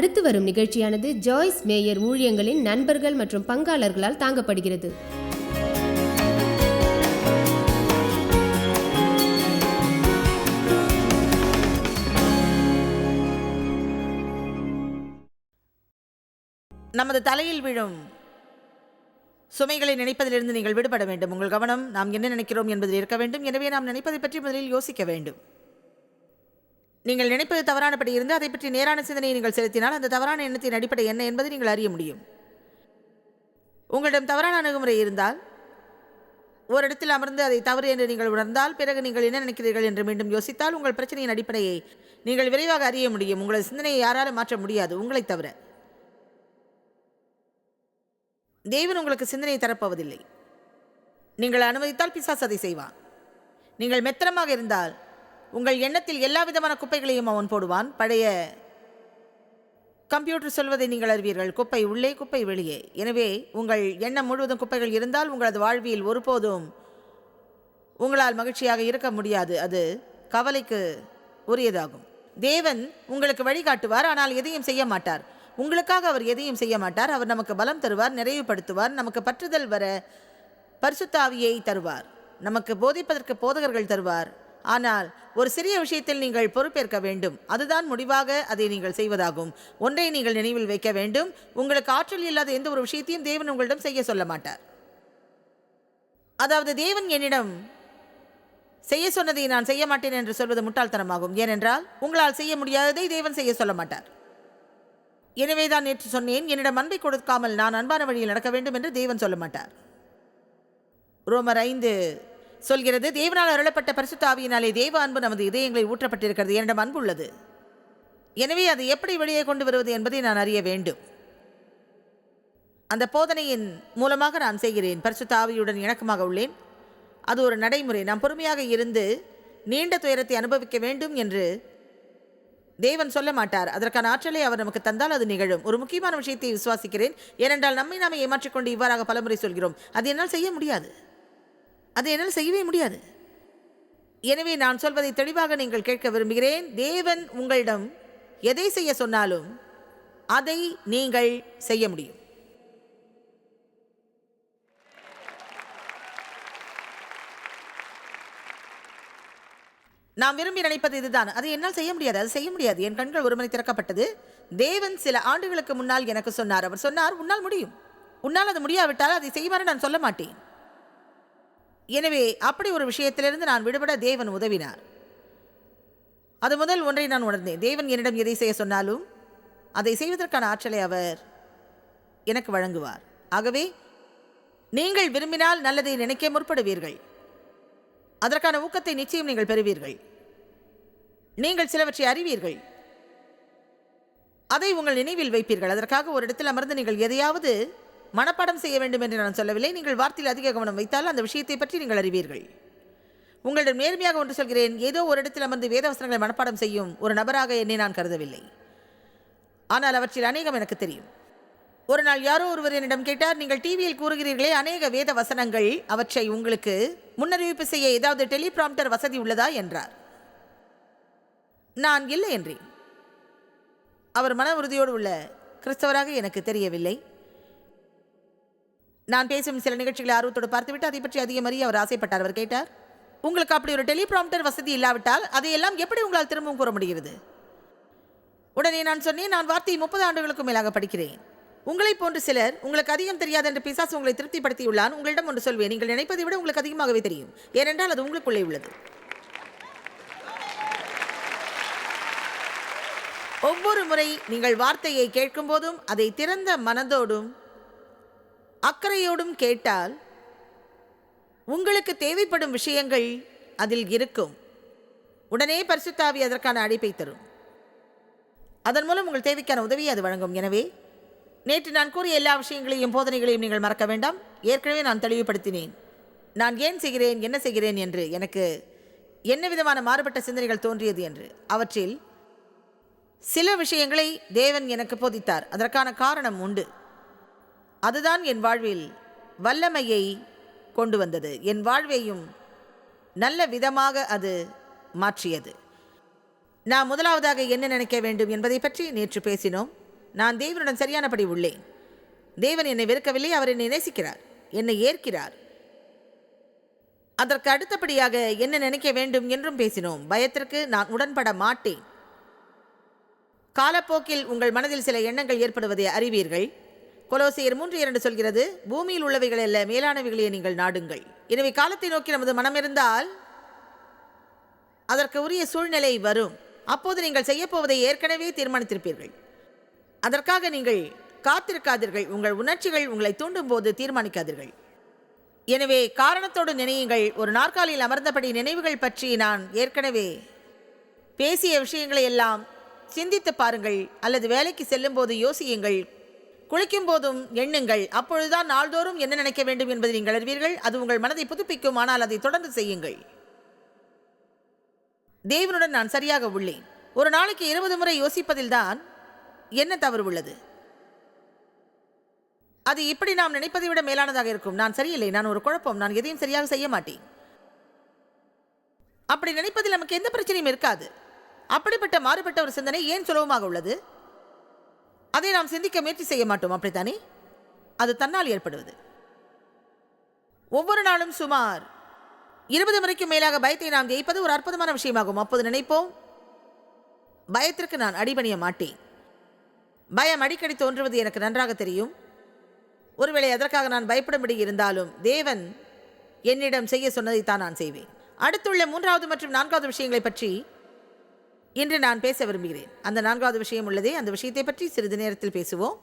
அடுத்து வரும் நிகழ்ச்சியானது ஜாய்ஸ் மேயர் ஊழியங்களின் நண்பர்கள் மற்றும் பங்காளர்களால் தாங்கப்படுகிறது. நமது தலையில் விழும் சுமைகளை நினைப்பதிலிருந்து நீங்கள் விடுபட வேண்டும். உங்கள் கவனம் நாம் என்ன நினைக்கிறோம் என்பதில் இருக்க வேண்டும். எனவே நாம் நினைப்பதை பற்றி முதலில் யோசிக்க வேண்டும். நீங்கள் நினைப்பது தவறானபடி இருந்து அதை பற்றி நேரான சிந்தனையை நீங்கள் செலுத்தினால் அந்த தவறான எண்ணத்தின் அடிப்படை என்ன என்பதை நீங்கள் அறிய முடியும். உங்களிடம் தவறான அணுகுமுறை இருந்தால் ஒரு இடத்தில் அமர்ந்து அதை தவறு என்று நீங்கள் உணர்ந்தால் பிறகு நீங்கள் என்ன நினைக்கிறீர்கள் என்று மீண்டும் யோசித்தால் உங்கள் பிரச்சனையின் அடிப்படையை நீங்கள் விரைவாக அறிய முடியும். உங்களது சிந்தனையை யாராலும் மாற்ற முடியாது. உங்களைத் தவிர. தேவன் உங்களுக்கு சிந்தனையை தரப்போவதில்லை. நீங்கள் அனுமதித்தால் பிசாஸ் அதை செய்வான். நீங்கள் மெத்தனமாக இருந்தால் உங்கள் எண்ணத்தில் எல்லா விதமான குப்பைகளையும் அவன் போடுவான். பழைய கம்ப்யூட்டர் சொல்வதை நீங்கள் அறிவீர்கள். குப்பை உள்ளே குப்பை வெளியே. எனவே உங்கள் எண்ணம் முழுவதும் குப்பைகள் இருந்தால் உங்களது வாழ்வியல் ஒருபோதும் உங்களால் மகிழ்ச்சியாக இருக்க முடியாது. அது கவலைக்கு உரியதாகும். தேவன் உங்களுக்கு வழிகாட்டுவார் ஆனால் எதையும் செய்ய மாட்டார். உங்களுக்காக அவர் எதையும் செய்ய மாட்டார். அவர் நமக்கு பலம் தருவார் நிறைவுபடுத்துவார் நமக்கு பற்றுதல் வர பரிசுத்தாவியை தருவார். நமக்கு போதிப்பதற்கு போதகர்கள் தருவார். ஆனால் ஒரு சிறிய விஷயத்தில் நீங்கள் பொறுப்பேற்க வேண்டும். அதுதான் முடிவாக அதை நீங்கள் செய்வதாகும். ஒன்றை நீங்கள் நினைவில் வைக்க வேண்டும். உங்களுக்கு ஆற்றல் இல்லாத எந்த ஒரு விஷயத்தையும் தேவன் உங்களிடம் செய்ய சொல்ல மாட்டார். அதாவது தேவன் என்னிடம் செய்ய சொன்னதை நான் செய்ய மாட்டேன் என்று சொல்வது முட்டாள்தனமாகும். ஏனென்றால் உங்களால் செய்ய முடியாததை தேவன் செய்ய சொல்ல மாட்டார். எனவே தான் நேற்று சொன்னேன் என்னிடம் அன்பை கொடுக்காமல் நான் அன்பான வழியில் நடக்க வேண்டும் என்று தேவன் சொல்ல மாட்டார். ரோமர் ஐந்து சொல்கிறது தேவனால் அருளப்பட்ட பரிசுத்தாவியினாலே தேவ அன்பு நமது இதயங்களை ஊற்றப்பட்டிருக்கிறது. என்னிடம் அன்பு உள்ளது. எனவே அதை எப்படி வெளியே கொண்டு வருவது என்பதை நான் அறிய வேண்டும். அந்த போதனையின் மூலமாக நான் செய்கிறேன். பரிசுத்தாவியுடன் இணக்கமாக உள்ளேன். அது ஒரு நடைமுறை. நாம் பொறுமையாக இருந்து நீண்ட துயரத்தை அனுபவிக்க வேண்டும் என்று தேவன் சொல்ல மாட்டார். அதற்கான ஆற்றலை அவர் நமக்கு தந்தால் அது நிகழும். ஒரு முக்கியமான விஷயத்தை விசுவாசிக்கிறேன். ஏனென்றால் நம்மை நாம் ஏமாற்றிக்கொண்டு இவ்வாறாக பலமுறை சொல்கிறோம். அது என்னால் செய்ய முடியாது. அது என்னால் செய்யவே முடியாது. எனவே நான் சொல்வதை தெளிவாக நீங்கள் கேட்க விரும்புகிறேன். தேவன் உங்களிடம் எதை செய்ய சொன்னாலும் அதை நீங்கள் செய்ய முடியும். நாம் விரும்பி நினைப்பது இதுதான். அது என்னால் செய்ய முடியாது. அது செய்ய முடியாது. என் கண்கள் ஒருமுறை திறக்கப்பட்டது. தேவன் சில ஆண்டுகளுக்கு முன்னால் எனக்கு சொன்னார். அவர் சொன்னார் உன்னால் முடியும். உன்னால் அது முடியாவிட்டால் அதை செய்வாரு நான் சொல்ல மாட்டேன். எனவே அப்படி ஒரு விஷயத்திலிருந்து நான் விடுபட தேவன் உதவினார். அது முதல் ஒன்றை நான் உணர்ந்தேன். தேவன் என்னிடம் எதை செய்ய சொன்னாலும் அதை செய்வதற்கான ஆற்றலை அவர் எனக்கு வழங்குவார். ஆகவே நீங்கள் விரும்பினால் நல்லதை நினைக்க முற்படுவீர்கள். அதற்கான ஊக்கத்தை நிச்சயம் நீங்கள் பெறுவீர்கள். நீங்கள் சிலவற்றை அறிவீர்கள். அதை உங்கள் நினைவில் வைப்பீர்கள். அதற்காக ஒரு இடத்தில் அமர்ந்து நீங்கள் எதையாவது மனப்பாடம் செய்ய வேண்டும் என்று நான் சொல்லவில்லை. நீங்கள் வார்த்தையில் அதிக கவனம் வைத்தால் அந்த விஷயத்தை பற்றி நீங்கள் அறிவீர்கள். உங்களிடம் நேர்மையாக ஒன்று சொல்கிறேன். ஏதோ ஒரு இடத்தில் அமர்ந்து வேத வசனங்களை மனப்பாடம் செய்யும் ஒரு நபராக என்னை நான் கருதவில்லை. ஆனால் அவற்றில் அநேகம் எனக்கு தெரியும். ஒரு நாள் யாரோ ஒருவர் என்னிடம் கேட்டார் நீங்கள் டிவியில் கூறுகிறீர்களே அநேக வேத வசனங்கள் அவற்றை உங்களுக்கு முன்னறிவிப்பு செய்ய ஏதாவது டெலிபிராம்டர் வசதி உள்ளதா? என்றார். நான் இல்லை என்றேன். அவர் மன உறுதியோடு உள்ள கிறிஸ்தவராக எனக்கு தெரியவில்லை. நான் பேசும் சில நிகழ்ச்சிகளை ஆர்வத்தோடு பார்த்துவிட்டு அதை பற்றி அதிகம் அறிய அவர் ஆசைப்பட்டார். அவர் கேட்டார் உங்களுக்கு அப்படி ஒரு டெலிபிராம்டர் வசதி இல்லாவிட்டால் அதையெல்லாம் எப்படி உங்களால் திரும்பவும் கூற முடிகிறது? உடனே நான் சொன்னேன் நான் வார்த்தையை முப்பது ஆண்டுகளுக்கு மேலாக படிக்கிறேன். உங்களைப் போன்று சிலர் உங்களுக்கு அதிகம் தெரியாது என்று பிசாசு உங்களை திருப்திப்படுத்தியுள்ளான் உங்களிடம் ஒன்று சொல்வேன். நீங்கள் நினைப்பதை விட உங்களுக்கு அதிகமாகவே தெரியும். ஏனென்றால் அது உங்களுக்குள்ளே உள்ளது. ஒவ்வொரு முறை நீங்கள் வார்த்தையை கேட்கும் போதும் அதை திறந்த மனதோடும் அக்கறையோடும் கேட்டால் உங்களுக்கு தேவைப்படும் விஷயங்கள் அதில் இருக்கும். உடனே பரிசுத்தாவி அதற்கான அழைப்பை தரும். அதன் மூலம் உங்கள் தேவைக்கான உதவியை அது வழங்கும். எனவே நேற்று நான் கூறிய எல்லா விஷயங்களையும் போதனைகளையும் நீங்கள் மறக்க வேண்டாம். ஏற்கனவே நான் தெளிவுபடுத்தினேன். நான் ஏன் செய்கிறேன் என்ன செய்கிறேன் என்று எனக்கு என்ன விதமான மாறுபட்ட சிந்தனைகள் தோன்றியது என்று. அவற்றில் சில விஷயங்களை தேவன் எனக்கு போதித்தார். அதற்கான காரணம் உண்டு. அதுதான் என் வாழ்வில் வல்லமையை கொண்டு வந்தது. என் வாழ்வையும் நல்ல விதமாக அது மாற்றியது. நான் முதலாவதாக என்ன நினைக்க வேண்டும் என்பதை பற்றி நேற்று பேசினோம். நான் தேவனுடன் சரியானபடி உள்ளேன். தேவன் என்னை வெறுக்கவில்லை அவர் என்னை நேசிக்கிறார் என்னை ஏற்கிறார். அதற்கு அடுத்தபடியாக என்ன நினைக்க வேண்டும் என்றும் பேசினோம். பயத்திற்கு நான் உடன்பட மாட்டேன். காலப்போக்கில் உங்கள் மனதில் சில எண்ணங்கள் ஏற்படுவதை அறிவீர்கள். கொலோசியர் மூன்று இரண்டு சொல்கிறது பூமியில் உள்ளவைகள் அல்ல மேலானவைகளே நீங்கள் நாடுங்கள். எனவே காலத்தை நோக்கி நமது மனம் இருந்தால் அதற்கு உரிய சூழ்நிலை வரும். அப்போது நீங்கள் செய்யப்போவதை ஏற்கனவே தீர்மானித்திருப்பீர்கள். அதற்காக நீங்கள் காத்திருக்காதீர்கள். உங்கள் உணர்ச்சிகள் உங்களை தூண்டும் போது தீர்மானிக்காதீர்கள். எனவே காரணத்தோடு நினையுங்கள். ஒரு நாற்காலியில் அமர்ந்தபடி நினைவுகள் பற்றி நான் ஏற்கனவே பேசிய விஷயங்களை எல்லாம் சிந்தித்து பாருங்கள். அல்லது வேலைக்கு செல்லும் போது யோசியுங்கள். குளிக்கும் போதும் எண்ணுங்கள். அப்பொழுதுதான் நாள்தோறும் என்ன நினைக்க வேண்டும் என்பதை நீங்கள் அறிவீர்கள். அது உங்கள் மனதை புதுப்பிக்கும். ஆனால் அதை தொடர்ந்து செய்யுங்கள். தேவனுடன் நான் சரியாக உள்ளேன். ஒரு நாளைக்கு இருபது முறை யோசிப்பதில்தான் என்ன தவறு உள்ளது? அது இப்படி நாம் நினைப்பதை விட மேலானதாக இருக்கும். நான் சரியில்லை. நான் ஒரு குழப்பம். நான் எதையும் சரியாக செய்ய மாட்டேன். அப்படி நினைப்பதில் நமக்கு எந்த பிரச்சனையும் இருக்காது. அப்படிப்பட்ட மாறுபட்ட ஒரு சிந்தனை ஏன் சுலபமாக உள்ளது? அதை நாம் சிந்திக்க முயற்சி செய்ய மாட்டோம் அப்படித்தானே? அது தன்னால் ஏற்படுவது. ஒவ்வொரு நாளும் சுமார் இருபது முறைக்கும் மேலாக பயத்தை நாம் ஜெயிப்பது ஒரு அற்புதமான விஷயமாகும். அப்போது நினைப்போம் பயத்திற்கு நான் அடிபணிய மாட்டேன். பயம் அடிக்கடி தோன்றுவது எனக்கு நன்றாக தெரியும். ஒருவேளை அதற்காக நான் பயப்படும்படி இருந்தாலும் தேவன் என்னிடம் செய்ய சொன்னதைத்தான் நான் செய்வேன். அடுத்துள்ள மூன்றாவது மற்றும் நான்காவது விஷயங்களை பற்றி இன்று நான் பேச விரும்புகிறேன். அந்த நான்காவது விஷயம் உள்ளதே அந்த விஷயத்தை பற்றி சிறிது நேரத்தில் பேசுவோம்.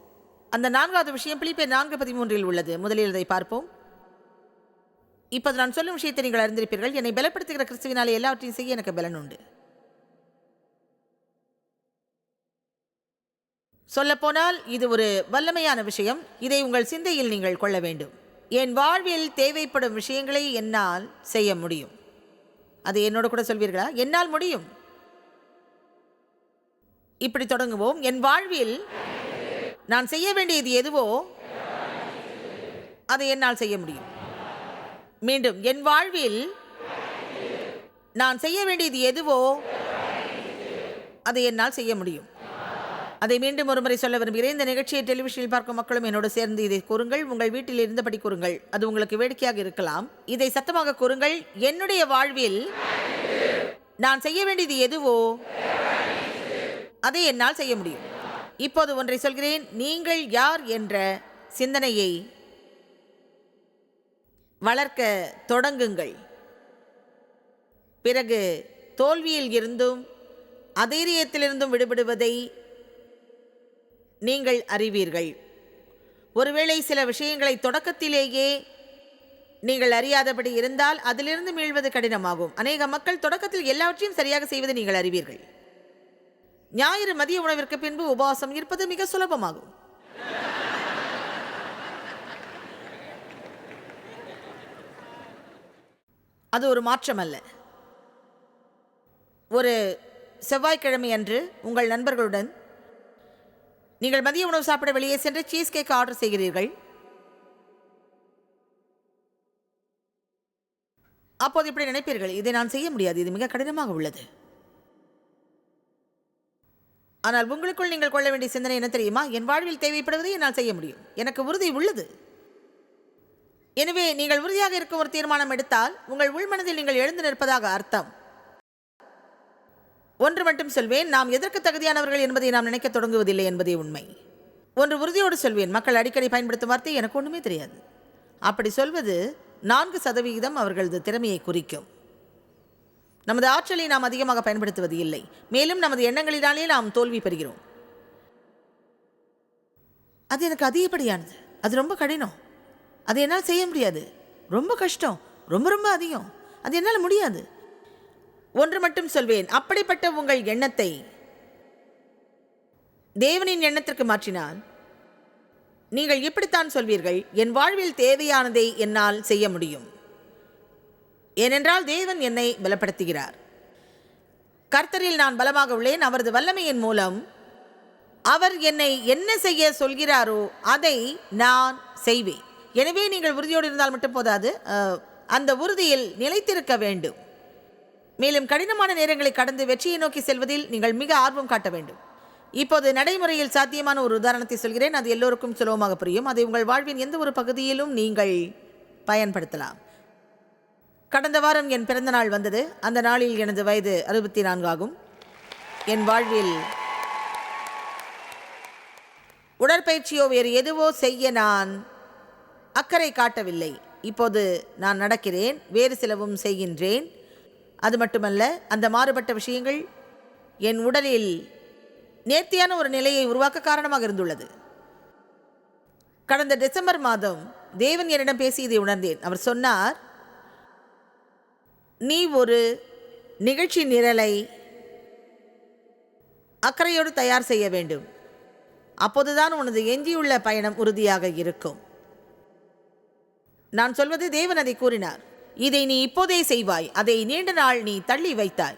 அந்த நான்காவது விஷயம் பிலிப்பே நான்கு பதிமூன்றில் உள்ளது. முதலில் அதை பார்ப்போம். இப்போது நான் சொல்லும் விஷயத்தை நீங்கள் அறிந்திருப்பீர்கள். என்னை பலப்படுத்துகிற கிறிஸ்துவினாலே எல்லாவற்றையும் செய்ய எனக்கு பலன் உண்டு. சொல்லப்போனால் இது ஒரு வல்லமையான விஷயம். இதை உங்கள் சிந்தையில் நீங்கள் கொள்ள வேண்டும். என் வாழ்வில் தேவைப்படும் விஷயங்களை என்னால் செய்ய முடியும். அது என்னோட கூட சொல்வீர்களா? என்னால் முடியும். இப்படி தொடங்குவோம். என் வாழ்வில் நான் செய்ய வேண்டியது எதுவோ அதை என்னால் செய்ய முடியும். மீண்டும் என் வாழ்வில் நான் செய்ய வேண்டியது எதுவோ அதை என்னால் செய்ய முடியும். அதை மீண்டும் ஒருமுறை சொல்ல விரும்புகிறேன். இந்த நிகழ்ச்சியை டெலிவிஷனில் பார்க்கும் மக்களும் என்னோடு சேர்ந்து இதை கூறுங்கள். உங்கள் வீட்டில் இருந்தபடி கூறுங்கள். அது உங்களுக்கு வேடிக்கையாக இருக்கலாம். இதை சத்தமாக கூறுங்கள். என்னுடைய வாழ்வில் நான் செய்ய வேண்டியது எதுவோ அதை என்னால் செய்ய முடியும். இப்போது ஒன்றை சொல்கிறேன். நீங்கள் யார் என்ற சிந்தனையை வளர்க்க தொடங்குங்கள். பிறகு தோல்வியில் இருந்தும் அதைரியத்திலிருந்தும் விடுபடுவதை நீங்கள் அறிவீர்கள். ஒருவேளை சில விஷயங்களை தொடக்கத்திலேயே நீங்கள் அறியாதபடி இருந்தால் அதிலிருந்து மீள்வது கடினமாகும். அநேக மக்கள் தொடக்கத்தில் எல்லாவற்றையும் சரியாக செய்வதை நீங்கள் அறிவீர்கள். ஞாயிறு மதிய உணவிற்கு பின்பு உபவாசம் இருப்பது மிக சுலபமாகும். அது ஒரு மாற்றம் அல்ல ஒரு செவ்வாய்க்கிழமை அன்று உங்கள் நண்பர்களுடன் நீங்கள் மதிய உணவு சாப்பிட வெளியே சென்று சீஸ் கேக் ஆர்டர் செய்கிறீர்கள். அப்போது இப்படி நினைப்பீர்கள் இதை நான் செய்ய முடியாது இது மிக கடினமாக உள்ளது. ஆனால் உங்களுக்குள் நீங்கள் கொள்ள வேண்டிய சிந்தனை என்ன தெரியுமா? என் வாழ்வில் தேவைப்படுவதை என்னால் செய்ய முடியும். எனக்கு உறுதி உள்ளது. எனவே நீங்கள் உறுதியாக இருக்கும் ஒரு தீர்மானம் எடுத்தால் உங்கள் உள்மனதில் நீங்கள் எழுந்து நிற்பதாக அர்த்தம். ஒன்று மட்டும் சொல்வேன் நாம் எதற்கு தகுதியானவர்கள் என்பதை நாம் நினைக்க தொடங்குவதில்லை என்பதே உண்மை. ஒன்று உறுதியோடு சொல்வேன் மக்கள் அடிக்கடி பயன்படுத்தும் வார்த்தை எனக்கு ஒன்றுமே தெரியாது. அப்படி சொல்வது நான்கு சதவிகிதம் அவர்களது திறமையை குறிக்கும். நமது ஆற்றலை நாம் அதிகமாக பயன்படுத்துவது இல்லை. மேலும் நமது எண்ணங்களினாலே நாம் தோல்வி பெறுகிறோம். அது எனக்கு அதிகப்படியானது. அது ரொம்ப கடினம். அது என்னால் செய்ய முடியாது. ரொம்ப கஷ்டம். ரொம்ப ரொம்ப அதிகம். அது என்னால் முடியாது. ஒன்று மட்டும் சொல்வேன். அப்படிப்பட்ட உங்கள் எண்ணத்தை தேவனின் எண்ணத்திற்கு மாற்றினால் நீங்கள் இப்படித்தான் சொல்வீர்கள்? என் வாழ்வில் தேவையானதை என்னால் செய்ய முடியும். ஏனென்றால் தேவன் என்னை பலப்படுத்துகிறார். கர்த்தரில் நான் பலமாக உள்ளேன் அவரது வல்லமையின் மூலம். அவர் என்னை என்ன செய்ய சொல்கிறாரோ அதை நான் செய்வேன். எனவே நீங்கள் உறுதியோடு இருந்தால் மட்டும் போதாது அந்த உறுதியில் நிலைத்திருக்க வேண்டும். மேலும் கடினமான நேரங்களை கடந்து வெற்றியை நோக்கி செல்வதில் நீங்கள் மிக ஆர்வம் காட்ட வேண்டும். இப்போது நடைமுறையில் சாத்தியமான ஒரு உதாரணத்தை சொல்கிறேன் அது எல்லோருக்கும் சுலபமாக புரியும். அதை உங்கள் வாழ்வின் எந்த ஒரு பகுதியிலும் நீங்கள் பயன்படுத்தலாம். கடந்த வாரம் என் பிறந்த நாள் வந்தது. அந்த நாளில் எனது வயது அறுபத்தி நான்கு ஆகும். என் வாழ்வில் உடற்பயிற்சியோ வேறு எதுவோ செய்ய நான் அக்கறை காட்டவில்லை. இப்போது நான் நடக்கிறேன் வேறு சிலவும் செய்கின்றேன். அது மட்டுமல்ல அந்த மாறுபட்ட விஷயங்கள் என் உடலில் நேர்த்தியான ஒரு நிலையை உருவாக்க காரணமாக இருந்துள்ளது. கடந்த டிசம்பர் மாதம் தேவன் என்னிடம் பேசி இதை உணர்ந்தேன். அவர் சொன்னார் நீ ஒரு நிகழ்ச்சி நிரலை அக்கறையோடு தயார் செய்ய வேண்டும். அப்போதுதான் உனது எஞ்சியுள்ள பயணம் உறுதியாக இருக்கும். நான் சொல்வது தேவன் அதை கூறினார். இதை நீ இப்போதே செய்வாய். அதை நீண்ட நாள் நீ தள்ளி வைத்தாய்.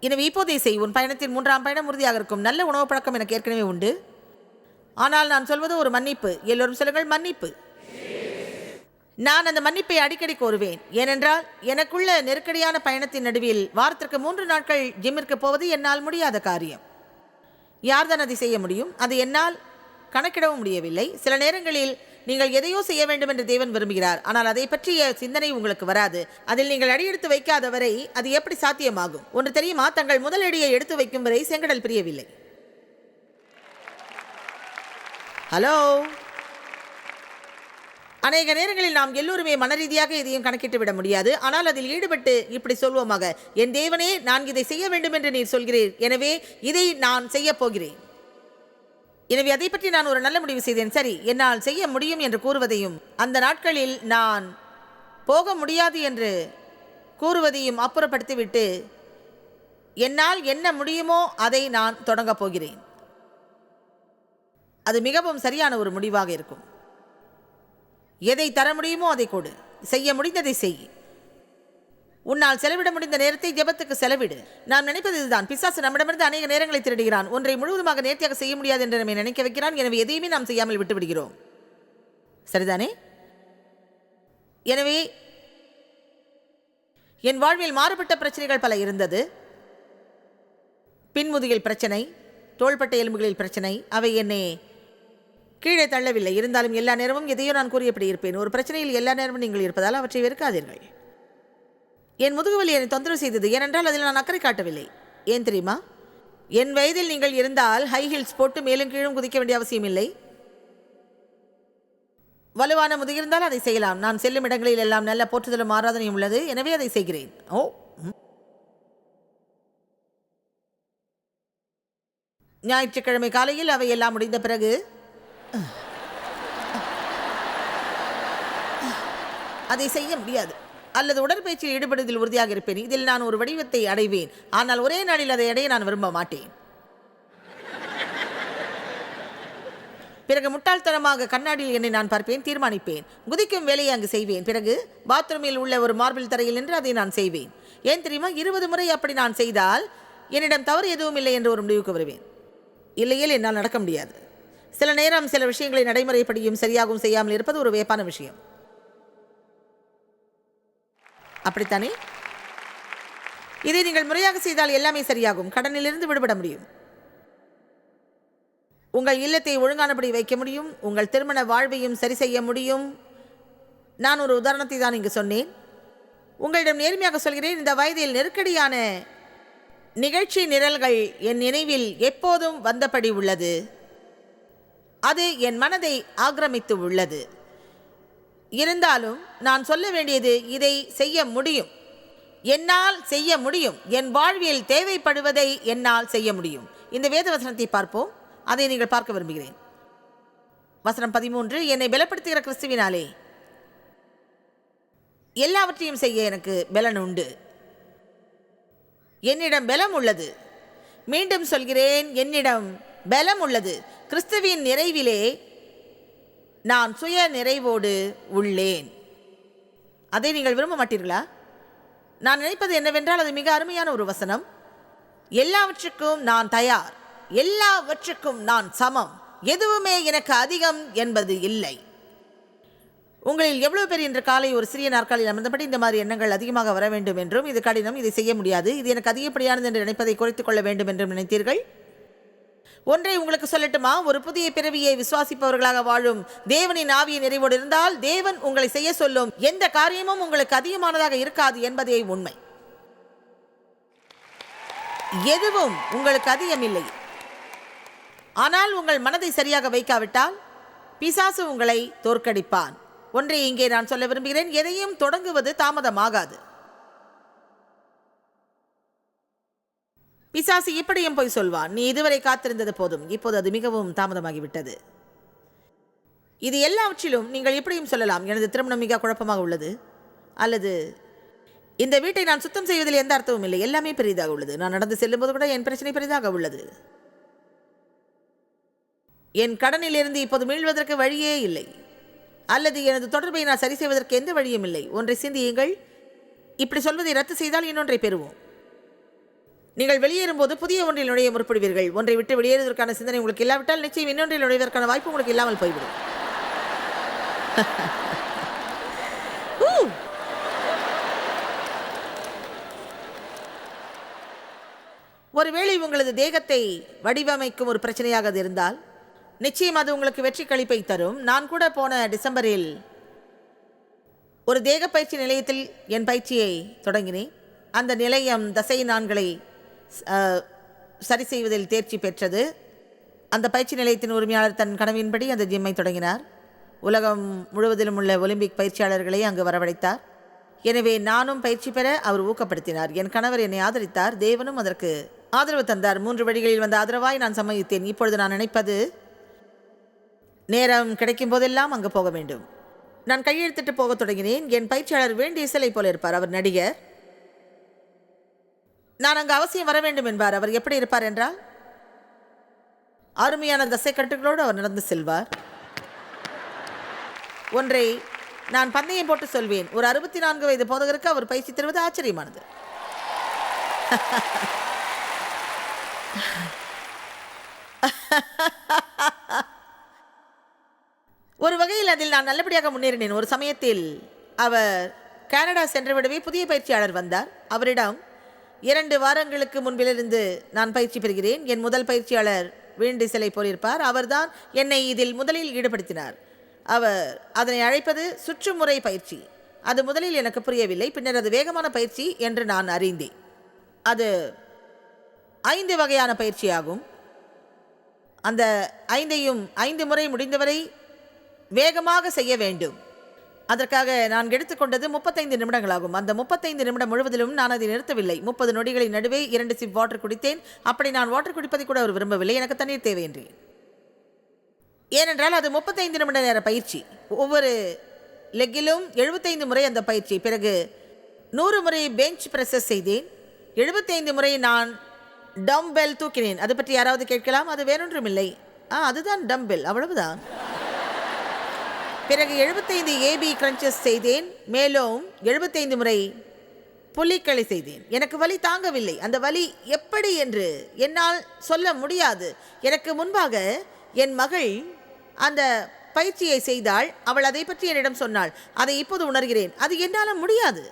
எனவே இப்போதே செய். உன் பயணத்தின் மூன்றாம் பயணம் உறுதியாக இருக்கும். நல்ல உணவு பழக்கம் எனக்கு ஏற்கனவே உண்டு. ஆனால் நான் சொல்வது ஒரு மன்னிப்பு. எல்லோரும் சொல்லுங்கள் மன்னிப்பு. நான் அந்த மன்னிப்பை அடிக்கடி கோருவேன். ஏனென்றால் எனக்குள்ள நெருக்கடியான பயணத்தின் நடுவில் வாரத்திற்கு மூன்று நாட்கள் ஜிம்மிற்கு போவது என்னால் முடியாத காரியம். யார்தான் அதை செய்ய முடியும்? அது என்னால் கணக்கிடவும் முடியவில்லை. சில நேரங்களில் நீங்கள் எதையோ செய்ய வேண்டும் என்று தேவன் விரும்புகிறார். ஆனால் அதை பற்றிய சிந்தனை உங்களுக்கு வராது. அதில் நீங்கள் அடியெடுத்து வைக்காத வரை அது எப்படி சாத்தியமாகும்? ஒன்று தெரியுமா? தங்கள் முதல் அடியை எடுத்து வைக்கும் வரை செங்கடல் பிரியவில்லை. ஹலோ? அநேக நேரங்களில் நாம் எல்லோருமே மனரீதியாக இதையும் கணக்கிட்டு விட முடியாது. ஆனால் அதில் ஈடுபட்டு இப்படி சொல்வோமாக என் தேவனே நான் இதை செய்ய வேண்டும் என்று நீர் சொல்கிறீர். எனவே இதை நான் செய்ய போகிறேன். எனவே அதை பற்றி நான் ஒரு நல்ல முடிவு செய்தேன். சரி என்னால் செய்ய முடியும் என்று கூறுவதையும் அந்த நாட்களில் நான் போக முடியாது என்று கூறுவதையும் அப்புறப்படுத்திவிட்டு என்னால் என்ன முடியுமோ அதை நான் தொடங்கப் போகிறேன். அது மிகவும் சரியான ஒரு முடிவாக இருக்கும். எதை தர முடியுமோ அதை கொடு. செய்ய முடிந்ததை செய். உன்னால் செலவிட முடிந்த நேரத்தை ஜெபத்துக்கு செலவிடு. நாம் நினைப்பது இதுதான். பிசாசு நம்மிடமிருந்து அநேக நேரங்களை திருடுகிறான். ஒன்றை முழுவதுமாக நேர்த்தியாக செய்ய முடியாது என்று நம்மை நினைக்க வைக்கிறான். எனவே எதையுமே நாம் செய்யாமல் விட்டுவிடுகிறோம். சரிதானே? எனவே என் வாழ்வில் மாறுபட்ட பிரச்சனைகள் பல இருந்தது. பின்முதுகில் பிரச்சனை தோள்பட்ட எலும்புகளில் பிரச்சனை அவை என்னை கீழே தள்ளவில்லை. இருந்தாலும் எல்லா நேரமும் எதையோ நான் கூறியபடி இருப்பேன். ஒரு பிரச்சனையில் எல்லா நேரமும் நீங்கள் இருப்பதால் அவற்றை வெறுக்காதீர்கள். என் முதுகுவலி என்னை தொந்தரவு செய்தது. ஏனென்றால் அதில் நான் அக்கறை காட்டவில்லை. ஏன் தெரியுமா? என் வயதில் நீங்கள் இருந்தால் ஹை ஹீல்ஸ் போட்டு மேலும் கீழும் குதிக்க வேண்டிய அவசியம் இல்லை வலுவான முதுகிருந்தால் அதை செய்யலாம். நான் செல்லும் இடங்களில் எல்லாம் நல்ல போற்றுதலும் ஆராதனையும் உள்ளது. எனவே அதை செய்கிறேன். ஓ ம். ஞாயிற்றுக்கிழமை காலையில் அவை எல்லாம் முடிந்த பிறகு அதை செய்ய முடியாது. அல்லது உடற்பயிற்சியில் ஈடுபடுவதில் உறுதியாக இருப்பேன். இதில் நான் ஒரு வடிவத்தை அடைவேன். ஆனால் ஒரே நாளில் அதை அடைய நான் விரும்ப மாட்டேன். பிறகு முட்டாள்தனமாக கண்ணாடியில் என்னை நான் பார்ப்பேன் தீர்மானிப்பேன். குதிக்கும் வேலையை அங்கு செய்வேன். பிறகு பாத்ரூமில் உள்ள ஒரு மார்பிள் தரையில் நின்று அதை நான் செய்வேன். ஏன் தெரியுமா? இருபது முறை அப்படி நான் செய்தால் என்னிடம் தவறு எதுவும் இல்லை என்று ஒரு முடிவுக்கு வருவேன். இல்லையேல் என்னால் நடக்க முடியாது. சில நேரம் சில விஷயங்களை நடைமுறைப்படியும் சரியாகவும் செய்யாமல் இருப்பது ஒரு வியப்பான விஷயம். அப்படித்தானே? இதை நீங்கள் முறையாக செய்தால் எல்லாமே சரியாகும். கடனிலிருந்து விடுபட முடியும். உங்கள் இல்லத்தை ஒழுங்கானபடி வைக்க முடியும். உங்கள் திருமண வாழ்வையும் சரி செய்ய முடியும். நான் ஒரு உதாரணத்தை தான் இங்கு சொன்னேன். உங்களிடம் நேர்மையாக சொல்கிறேன். இந்த வயதில் நெருக்கடியான நிகழ்ச்சி நிரல்கள் என் நினைவில் எப்போதும் வந்தபடி உள்ளது. அது என் மனதை ஆக்கிரமித்து உள்ளது. இருந்தாலும் நான் சொல்ல வேண்டியது இதை செய்ய முடியும். என்னால் செய்ய முடியும். என் வாழ்வில் தேவைப்படுவதை என்னால் செய்ய முடியும். இந்த வேத வசனத்தை பார்ப்போம். அதை நீங்கள் பார்க்க விரும்புகிறேன். வசனம் பதிமூன்று என்னை பலப்படுத்துகிற கிறிஸ்துவினாலே எல்லாவற்றையும் செய்ய எனக்கு பலன் உண்டு. என்னிடம் பலம் உள்ளது. மீண்டும் சொல்கிறேன் என்னிடம் பலம் உள்ளது. கிறிஸ்துவின் நிறைவிலே நான் சுய நிறைவோடு உள்ளேன். அதை நீங்கள் விரும்ப மாட்டீர்களா? நான் நினைப்பது என்னவென்றால் அது மிக அருமையான ஒரு வசனம். எல்லாவற்றுக்கும் நான் தயார். எல்லாவற்றுக்கும் நான் சமம். எதுவுமே எனக்கு அதிகம் என்பது இல்லை. உங்களில் எவ்வளவு பேர் இன்று காலை ஒரு சிறிய நாற்காலியில் அமர்ந்தபடி இந்த மாதிரி எண்ணங்கள் அதிகமாக வர வேண்டும் என்றும் இது கடினம் இதை செய்ய முடியாது. இது எனக்கு அதிகப்படியானது என்று நினைப்பதை குறைத்துக் கொள்ள வேண்டும் என்றும் நினைத்தீர்கள். ஒன்றை உங்களுக்கு சொல்லட்டுமா? ஒரு புதிய பிறவியை விசுவாசிப்பவர்களாக வாழும் தேவனின் ஆவியின் நிறைவோடு இருந்தால் தேவன் உங்களை செய்ய சொல்லும் எந்த காரியமும் உங்களுக்கு அதிகமானதாக இருக்காது என்பதே உண்மை. எதுவும் உங்களுக்கு அதிகமில்லை. ஆனால் உங்கள் மனதை சரியாக வைக்காவிட்டால் பிசாசு உங்களை தோற்கடிப்பான். ஒன்றை இங்கே நான் சொல்ல விரும்புகிறேன். எதையும் தொடங்குவது தாமதமாகாது. பிசாசு இப்படியும் போய் சொல்வான் நீ இதுவரை காத்திருந்தது போதும் இப்போது அது மிகவும் தாமதமாகிவிட்டது. இது எல்லாவற்றிலும் நீங்கள் இப்படியும் சொல்லலாம் எனது திருமணம் மிக குழப்பமாக உள்ளது. அல்லது இந்த வீட்டை நான் சுத்தம் செய்வதில் எந்த அர்த்தமும் இல்லை எல்லாமே பெரிதாக உள்ளது. நான் நடந்து செல்லும்போது கூட என் பிரச்சனை பெரிதாக உள்ளது. என் கடனிலிருந்து இப்போது மீள்வதற்கு வழியே இல்லை. அல்லது எனது தொடர்பை நான் சரி செய்வதற்கு எந்த வழியும் இல்லை. ஒன்றை சிந்தியுங்கள். இப்படி சொல்வதை ரத்து செய்தால் இன்னொன்றை பெறுவோம். நீங்கள் வெளியேறும்போது புதிய ஒன்றில் நுழைய முற்படுவீர்கள். ஒன்றை விட்டு வெளியேறுவதற்கான சிந்தனை உங்களுக்கு இல்லாவிட்டால் நிச்சயம் இன்னொன்றில் நுழைவதற்கான வாய்ப்பு உங்களுக்கு இல்லாமல் போய்விடும். ஒருவேளை உங்களது தேகத்தை வடிவமைக்கும் ஒரு பிரச்சனையாக அது இருந்தால் நிச்சயம் அது உங்களுக்கு வெற்றி கழிப்பை தரும். நான் கூட போன டிசம்பரில் ஒரு தேக பயிற்சி நிலையத்தில் என் பயிற்சியை தொடங்கினேன். அந்த நிலையம் தசை நான்களை சரி செய்வதில் தேர்ச்சி பெற்றது. அந்த பயிற்சி நிலையத்தின் உரிமையாளர் தன் கனவின்படி அந்த ஜிம்மை தொடங்கினார். உலகம் முழுவதிலும் உள்ள ஒலிம்பிக் பயிற்சியாளர்களை அங்கு வரவழைத்தார். எனவே நானும் பயிற்சி பெற அவர் ஊக்கப்படுத்தினார். என் கணவர் என்னை ஆதரித்தார். தேவனும் அதற்கு ஆதரவு தந்தார். மூன்று வழிகளில் வந்த ஆதரவாய் நான் சம்மதித்தேன். இப்பொழுது நான் நினைப்பது நேரம் கிடைக்கும் போதெல்லாம் அங்கு போக வேண்டும். நான் கையெழுத்திட்டு போகத் தொடங்கினேன். என் பயிற்சியாளர் வேண்டிய சிலை போல இருப்பார். அவர் நடிகர். நான் அங்கு அவசியம் வர வேண்டும் என்பார். அவர் எப்படி இருப்பார் என்றால் அருமையான தசைக்கட்டுகளோடு அவர் நடந்து செல்வார். ஒன்றை நான் பந்தயம் போட்டு சொல்வேன். ஒரு அறுபத்தி நான்கு வயது போதகருக்கு அவர் பயிற்சி தருவது ஆச்சரியமானது. ஒரு வகையில் அதில் நான் நல்லபடியாக முன்னேறினேன். ஒரு சமயத்தில் அவர் கனடா சென்றவிடவே புதிய பயிற்சியாளர் வந்தார். அவரிடம் இரண்டு வாரங்களுக்கு முன்பிலிருந்து நான் பயிற்சி பெறுகிறேன். என் முதல் பயிற்சியாளர் வீண்டு சிலை போலிருப்பார். அவர்தான் என்னை இதில் முதலில் ஈடுபடுத்தினார். அவர் அதனை அழைப்பது சுற்றுமுறை பயிற்சி. அது முதலில் எனக்கு புரியவில்லை. பின்னர் அது வேகமான பயிற்சி என்று நான் அறிந்தேன். அது ஐந்து வகையான பயிற்சியாகும். அந்த ஐந்தையும் ஐந்து முறை முடிந்தவரை வேகமாக செய்ய வேண்டும். அதற்காக நான் எடுத்துக்கொண்டது முப்பத்தைந்து நிமிடங்களாகும். அந்த முப்பத்தைந்து நிமிடம் முழுவதிலும் நான் அதை நிறுத்தவில்லை. முப்பது நொடிகளின் நடுவே இரண்டு சிப் வாட்டர் குடித்தேன். அப்படி நான் வாட்டர் குடிப்பதை கூட அவர் விரும்பவில்லை. எனக்கு தண்ணீர் தேவை என்றேன் ஏனென்றால் அது முப்பத்தைந்து நிமிட நேர பயிற்சி. ஒவ்வொரு லெக்கிலும் எழுபத்தைந்து முறை அந்த பயிற்சி. பிறகு நூறு முறை பெஞ்ச் ப்ரெஸ்ஸஸ் செய்தேன். எழுபத்தைந்து முறை நான் டம்பெல் தூக்கினேன். அது பற்றி யாராவது கேட்கலாம்? அது வேறொன்றும் இல்லை ஆ அதுதான் டம்பெல் அவ்வளவுதான். பிறகு எழுபத்தைந்து ஏபி கிரன்ச்சஸ் செய்தேன். மேலும் எழுபத்தைந்து முறை புலிக்களை செய்தேன். எனக்கு வலி தாங்கவில்லை. அந்த வலி எப்படி என்று என்னால் சொல்ல முடியாது. எனக்கு முன்பாக என் மகள் அந்த பயிற்சியை செய்தாள். அவள் அதை பற்றி என்னிடம் சொன்னாள். அதை இப்போது உணர்கிறேன். அது என்னால் முடியாது.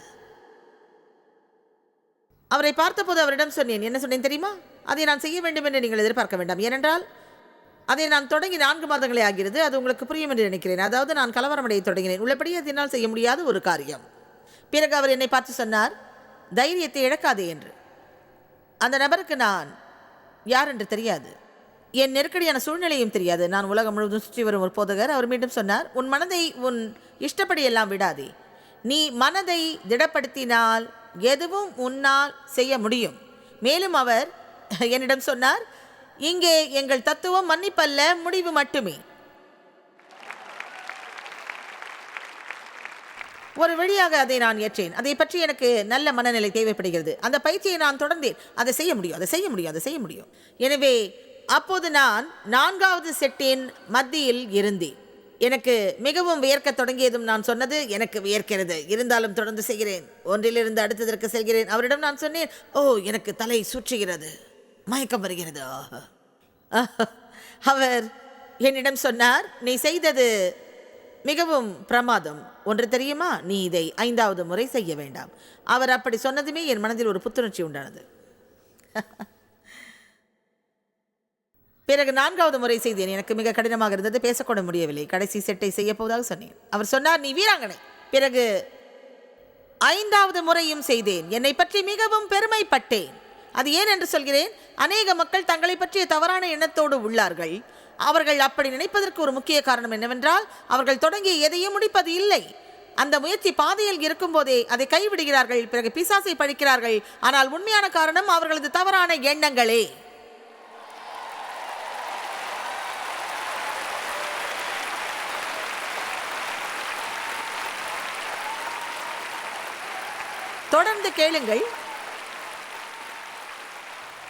அவரை பார்த்தபோது அவரிடம் சொன்னேன். என்ன சொன்னேன் தெரியுமா? அதை நான் செய்ய வேண்டும் என்று நீங்கள் எதிர்பார்க்க வேண்டாம். ஏனென்றால் அதை நான் தொடங்கி நான்கு மாதங்களே ஆகிறது. அது உங்களுக்கு புரியும் என்று நினைக்கிறேன். அதாவது நான் கலவரமடைய தொடங்கினேன். உள்ளபடியே அதனால் செய்ய முடியாத ஒரு காரியம். பிறகு அவர் என்னை பார்த்து சொன்னார் தைரியத்தை இழக்காதே என்று. அந்த நபருக்கு நான் யார் என்று தெரியாது. என் நெருக்கடியான சூழ்நிலையும் தெரியாது. நான் உலகம் முழுவதும் சுற்றி வரும் ஒரு போதகர். அவர் மீண்டும் சொன்னார் உன் மனதை உன் இஷ்டப்படி எல்லாம் விடாதே. நீ மனதை திடப்படுத்தினால் எதுவும் உன்னால் செய்ய முடியும். மேலும் அவர் என்னிடம் சொன்னார் இங்கே எங்கள் தத்துவம் மன்னிப்பல்ல முடிவு மட்டுமே. ஒரு வழியாக அதை நான் ஏற்றேன். அதை பற்றி எனக்கு நல்ல மனநிலை தேவைப்படுகிறது. அந்த பயிற்சியை நான் தொடர்ந்தேன். அதை செய்ய முடியும் அதை செய்ய முடியும் அதை செய்ய முடியும். எனவே அப்போது நான் நான்காவது செட்டின் மத்தியில் இருந்தேன். எனக்கு மிகவும் வியர்க்க தொடங்கியதும் நான் சொன்னது எனக்கு வியர்க்கிறது. இருந்தாலும் தொடர்ந்து செய்கிறேன். ஒன்றிலிருந்து அடுத்ததற்கு செல்கிறேன். அவரிடம் நான் சொன்னேன் ஓ எனக்கு தலை சுற்றுகிறது. மயக்கம் வருகிறது. அவர் என்னிடம் சொன்னார் நீ செய்தது மிகவும் பிரமாதம். ஒன்று தெரியுமா? நீ இதை ஐந்தாவது முறை செய்ய வேண்டாம். அவர் அப்படி சொன்னதுமே என் மனதில் ஒரு புத்துணர்ச்சி உண்டானது. பிறகு நான்காவது முறை செய்தேன். எனக்கு மிக கடினமாக இருந்தது பேசக்கூட முடியவில்லை. கடைசி செட்டை செய்ய போவதாக சொன்னேன். அவர் சொன்னார் நீ வீராங்கனை. பிறகு ஐந்தாவது முறையும் செய்தேன். என்னை பற்றி மிகவும் பெருமைப்பட்டேன். அது ஏன் என்று சொல்கிறேன்? அநேக மக்கள் தங்களை பற்றிய தவறான எண்ணத்தோடு உள்ளார்கள். அவர்கள் அப்படி நினைப்பதற்கு ஒரு முக்கிய காரணம் என்னவென்றால் அவர்கள் தொடங்கிய எதையும் முடிப்பது இல்லை. அந்த முயற்சி பாதையில் இருக்கும்போதே அதை கைவிடுகிறார்கள் பிறகு பிசாசை படிக்கிறார்கள் ஆனால் உண்மையான காரணம் அவர்களது தவறான எண்ணங்களே. தொடர்ந்து கேளுங்கள்.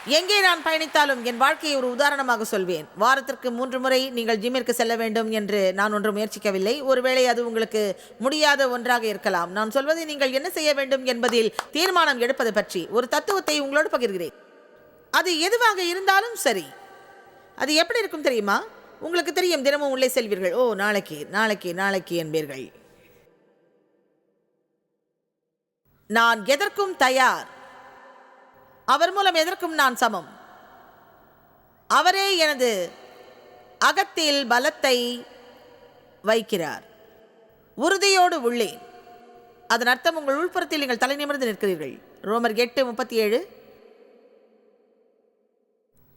எங்கே நான் பயணித்தாலும் என் வாழ்க்கையை ஒரு உதாரணமாக சொல்வேன். வாரத்திற்கு மூன்று முறை நீங்கள் ஜிம்மிற்கு செல்ல வேண்டும் என்று நான் ஒன்று முயற்சிக்கவில்லை. ஒருவேளை அது உங்களுக்கு முடியாத ஒன்றாக இருக்கலாம். நான் சொல்வதை நீங்கள் என்ன செய்ய வேண்டும் என்பதில் தீர்மானம் எடுப்பது பற்றி ஒரு தத்துவத்தை உங்களோடு பகிர்கிறேன். அது எதுவாக இருந்தாலும் சரி. அது எப்படி இருக்கும் தெரியுமா? உங்களுக்கு தெரியும் தினமும் உள்ளே செல்வீர்கள். ஓ நாளைக்கு நாளைக்கு நாளைக்கு என்பீர்கள். நான் எதற்கும் தயார். அவர் மூலம் எதற்கும் நான் சமம்? அவரே எனது அகத்தில் பலத்தை வைக்கிறார். உறுதியோடு உள்ளே அதன் அர்த்தம் உங்கள் உள்புறத்தில் நீங்கள் தலை நிமிர்ந்து நிற்கிறீர்கள். ரோமர் எட்டு முப்பத்தி ஏழு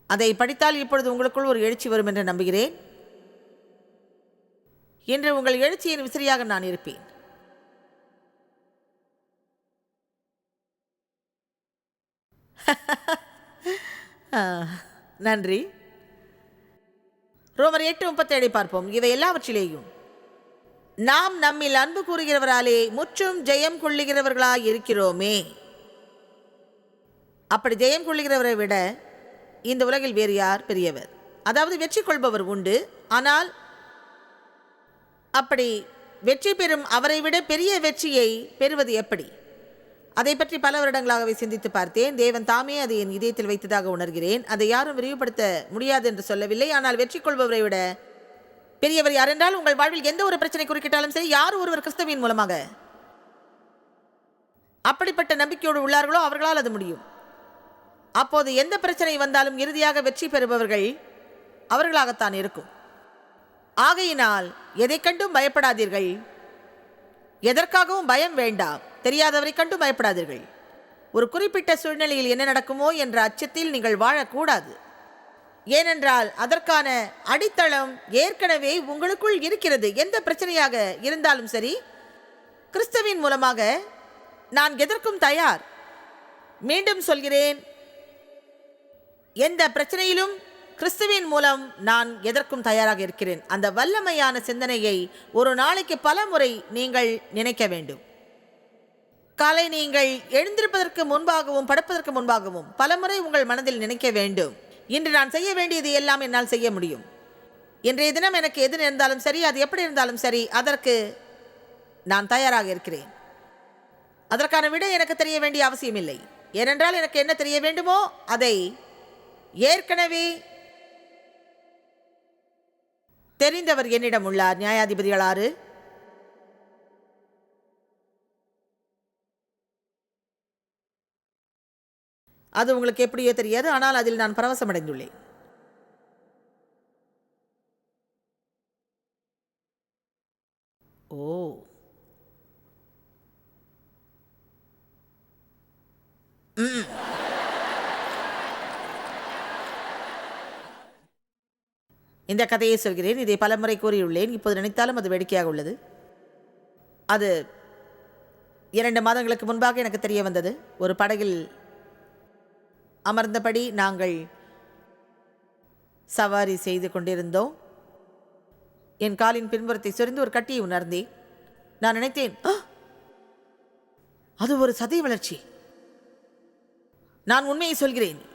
அதை படித்தால் இப்பொழுது உங்களுக்குள் ஒரு எழுச்சி வரும் என்று நம்புகிறேன். இன்று உங்கள் எழுச்சியின் விசிறியாக நான் இருப்பேன். நன்றி. ரோமர் எட்டு முப்பத்தேழை பார்ப்போம். இவை எல்லாவற்றிலேயும் நாம் நம்மில் அன்பு கூறுகிறவராலே முற்றும் ஜெயம் கொள்ளுகிறவர்களாய் இருக்கிறோமே. அப்படி ஜெயம் கொள்ளுகிறவரை விட இந்த உலகில் வேறு யார் பெரியவர்? அதாவது வெற்றி கொள்பவர் உண்டு. ஆனால் அப்படி வெற்றி பெறும் அவரை விட பெரிய வெற்றியை பெறுவது எப்படி? அதை பற்றி பல வருடங்களாகவே சிந்தித்து பார்த்தேன். தேவன் தாமே அதை என் இதயத்தில் வைத்ததாக உணர்கிறேன். அதை யாரும் விரிவுபடுத்த முடியாது என்று சொல்லவில்லை. ஆனால் வெற்றி கொள்பவரை விட பெரியவர் யாரென்றால் உங்கள் வாழ்வில் எந்த ஒரு பிரச்சனை குறுக்கிட்டாலும் சரி யார் ஒருவர் கிறிஸ்தவியின் மூலமாக? அப்படிப்பட்ட நம்பிக்கையோடு உள்ளார்களோ அவர்களால் அது முடியும். அப்போது எந்த பிரச்சனை வந்தாலும் இறுதியாக வெற்றி பெறுபவர்கள் அவர்களாகத்தான் இருக்கும். ஆகையினால் எதை கண்டும் பயப்படாதீர்கள். எதற்காகவும் பயம் வேண்டாம். தெரியாதவரை கண்டு பயப்படாதீர்கள். ஒரு குறிப்பிட்ட சூழ்நிலையில் என்ன நடக்குமோ என்ற அச்சத்தில் நீங்கள் வாழக்கூடாது. ஏனென்றால் அதற்கான அடித்தளம் ஏற்கனவே உங்களுக்குள் இருக்கிறது. எந்த பிரச்சனையாக இருந்தாலும் சரி கிறிஸ்தவின் மூலமாக நான் எதற்கும் தயார். மீண்டும் சொல்கிறேன் எந்த பிரச்சனையிலும் கிறிஸ்துவின் மூலம் நான் எதற்கும் தயாராக இருக்கிறேன். அந்த வல்லமையான சிந்தனையை ஒரு நாளைக்கு பல முறை நீங்கள் நினைக்க வேண்டும். காலை நீங்கள் எழுந்திருப்பதற்கு முன்பாகவும் படுப்பதற்கு முன்பாகவும் பலமுறை உங்கள் மனதில் நினைக்க வேண்டும். இன்று நான் செய்ய வேண்டியது எல்லாம் என்னால் செய்ய முடியும். இன்றைய தினம் எனக்கு எது இருந்தாலும் சரி அது எப்படி இருந்தாலும் சரி அதற்கு நான் தயாராக இருக்கிறேன். அதற்கான விடை எனக்கு தெரிய வேண்டிய அவசியமில்லை ஏனென்றால் எனக்கு என்ன தெரிய வேண்டுமோ அதை ஏற்கனவே தெரிந்தவர் என்னிடம் உள்ளார். நியாயாதிபதிகள் ஆறு அது உங்களுக்கு எப்படியோ தெரியாது ஆனால் அதில் நான் பரவசமடைந்துள்ளேன். ஓ. ம். இந்த கதையை சொல்கிறேன். இதை பலமுறை கூறியுள்ளேன். இப்போது நினைத்தாலும் அது வேடிக்கையாக உள்ளது. அது இரண்டு மாதங்களுக்கு முன்பாக எனக்கு தெரிய வந்தது. ஒரு படகில் அமர்ந்தபடி நாங்கள் சவாரி செய்து கொண்டிருந்தோம். என் காலின் பின்புறத்தை சொரிந்து ஒரு கட்டியை உணர்ந்தேன். நான் நினைத்தேன் "ஆ! அது ஒரு சதை வளர்ச்சி. நான் உண்மையை சொல்கிறேன்.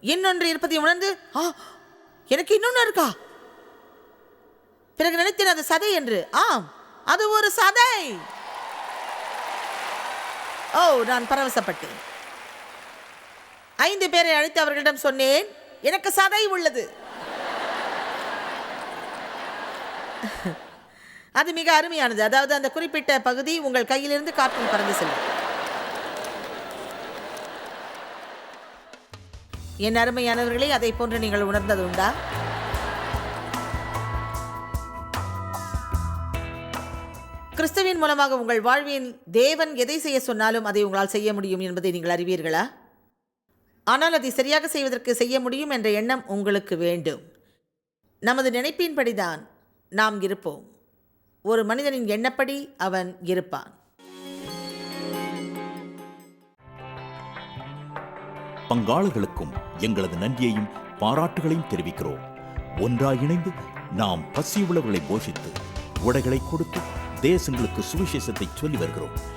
இன்னொன்று இருப்பதை உணர்ந்து ஆ எனக்கு இன்னொன்று இருக்கா? பிறகு நினைத்தேன் அது சதை என்று. ஆம் அது ஒரு சதை. ஓ நான் பரவசப்பட்டேன். ஐந்து பேரை அழைத்து அவர்களிடம் சொன்னேன் எனக்கு சதை உள்ளது. அது மிக அருமையானது. அதாவது அந்த குறிப்பிட்ட பகுதி உங்கள் கையிலிருந்து காற்றில் பறந்து செல்லும். என் அருமையானவர்களே அதை போன்று நீங்கள் உணர்ந்தது உண்டா? கிறிஸ்துவின் மூலமாக உங்கள் வாழ்வின் தேவன் எதை செய்ய சொன்னாலும் அதை உங்களால் செய்ய முடியும் என்பதை நீங்கள் அறிவீர்களா? ஆனால் அதை சரியாக செய்வதற்கு செய்ய முடியும் என்ற எண்ணம் உங்களுக்கு வேண்டும். நமது நினைப்பின்படிதான் நாம் இருப்போம். ஒரு மனிதனின் எண்ணப்படி அவன் இருப்பான். பங்காளர்களுக்கும் எங்களது நன்றியையும் பாராட்டுகளையும் தெரிவிக்கிறோம். ஒன்றாய் இணைந்து நாம் பசி உழவுகளை போஷித்து உடைகளை கொடுத்து தேசங்களுக்கு சுவிசேஷத்தை சொல்லி வருகிறோம்.